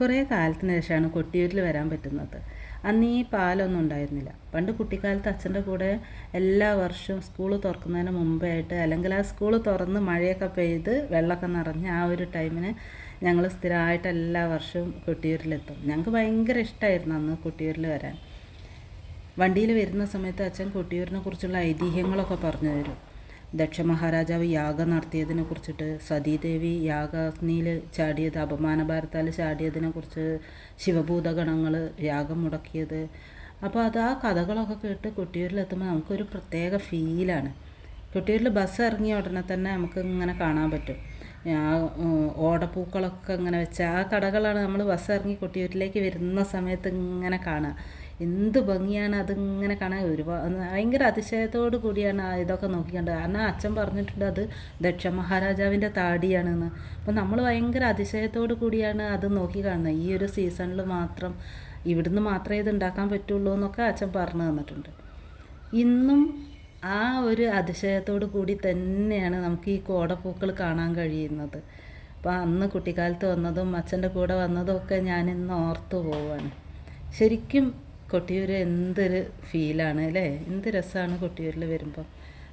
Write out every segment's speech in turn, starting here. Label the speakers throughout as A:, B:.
A: കുറേ കാലത്തിന് ശേഷമാണ് കൊട്ടിയൂരിൽ വരാൻ പറ്റുന്നത്. അന്ന് ഈ പാലൊന്നും ഉണ്ടായിരുന്നില്ല. പണ്ട് കുട്ടിക്കാലത്ത് അച്ഛന്റെ കൂടെ എല്ലാ വർഷവും സ്കൂൾ തുറക്കുന്നതിന് മുമ്പേ ആയിട്ട് അല്ലെങ്കിൽ ആ സ്കൂൾ തുറന്ന് മഴയൊക്കെ പെയ്ത് വെള്ളമൊക്കെ നിറഞ്ഞ് ആ ഒരു ടൈമിന് ഞങ്ങൾ സ്ഥിരമായിട്ട് എല്ലാ വർഷവും കൊട്ടിയൂരിലെത്തും. ഞങ്ങൾക്ക് ഭയങ്കര ഇഷ്ടമായിരുന്നു അന്ന് കൊട്ടിയൂരിൽ വരാൻ. വണ്ടിയിൽ വരുന്ന സമയത്ത് അച്ഛൻ കൊട്ടിയൂരിനെ കുറിച്ചുള്ള ഐതിഹ്യങ്ങളൊക്കെ പറഞ്ഞു തരും. ദക്ഷ മഹാരാജാവ് യാഗം നടത്തിയതിനെ കുറിച്ചിട്ട് സതീദേവി യാഗാഗ്നിയിൽ ചാടിയത് അപമാനഭാരത്താൽ ചാടിയതിനെ കുറിച്ച് ശിവഭൂതഗണങ്ങൾ യാഗം മുടക്കിയത്. അപ്പോൾ അത് ആ കഥകളൊക്കെ കേട്ട് കൊട്ടിയൂരിലെത്തുമ്പോൾ നമുക്കൊരു പ്രത്യേക ഫീലാണ്. കൊട്ടിയൂരിൽ ബസ് ഇറങ്ങിയ ഉടനെ തന്നെ നമുക്ക് ഇങ്ങനെ കാണാൻ പറ്റും. ഓടപ്പൂക്കളൊക്കെ ഇങ്ങനെ വെച്ച ആ കടകളാണ് നമ്മൾ ബസ് ഇറങ്ങി കൊട്ടിയൂരിലേക്ക് വരുന്ന സമയത്ത് ഇങ്ങനെ കാണുക. എന്ത് ഭംഗിയാണ് അതിങ്ങനെ കാണാൻ? ഒരുപാട് ഭയങ്കര അതിശയത്തോടു കൂടിയാണ് ഇതൊക്കെ നോക്കിക്കണ്ട്. കാരണം അച്ഛൻ പറഞ്ഞിട്ടുണ്ട് അത് ദക്ഷ മഹാരാജാവിന്റെ താടിയാണെന്ന്. അപ്പോൾ നമ്മൾ ഭയങ്കര അതിശയത്തോടു കൂടിയാണ് അത് നോക്കി കാണുന്നത്. ഈ ഒരു സീസണിൽ മാത്രം ഇവിടുന്ന് മാത്രമേ ഇത് ഉണ്ടാക്കാൻ പറ്റുള്ളൂ എന്നൊക്കെ അച്ഛൻ പറഞ്ഞു തന്നിട്ടുണ്ട്. ഇന്നും ആ ഒരു അതിശയത്തോടു കൂടി തന്നെയാണ് നമുക്ക് ഈ കോടപ്പൂക്കൾ കാണാൻ കഴിയുന്നത്. അപ്പോൾ അന്ന് കുട്ടിക്കാലത്ത് വന്നതും അച്ഛന്റെ കൂടെ വന്നതും ഒക്കെ ഞാൻ ഓർത്തു പോവാണ്. ശരിക്കും കൊട്ടിയൂർ എന്തൊരു ഫീലാണ് അല്ലേ? എന്ത് രസമാണ് കൊട്ടിയൂരിൽ വരുമ്പോൾ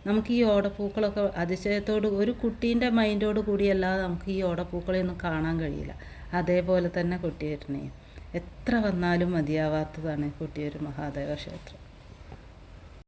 A: നമുക്ക് ഈ ഓടപ്പൂക്കളൊക്കെ അതിശയത്തോട് ഒരു കുട്ടീന്റെ മൈൻഡോട് കൂടിയല്ലാതെ നമുക്ക് ഈ ഓടപ്പൂക്കളെയൊന്നും കാണാൻ കഴിയില്ല. അതേപോലെ തന്നെ കൊട്ടിയൂരിനെയും. എത്ര വന്നാലും മതിയാവാത്തതാണ് കൊട്ടിയൂർ മഹാദേവ ക്ഷേത്രം.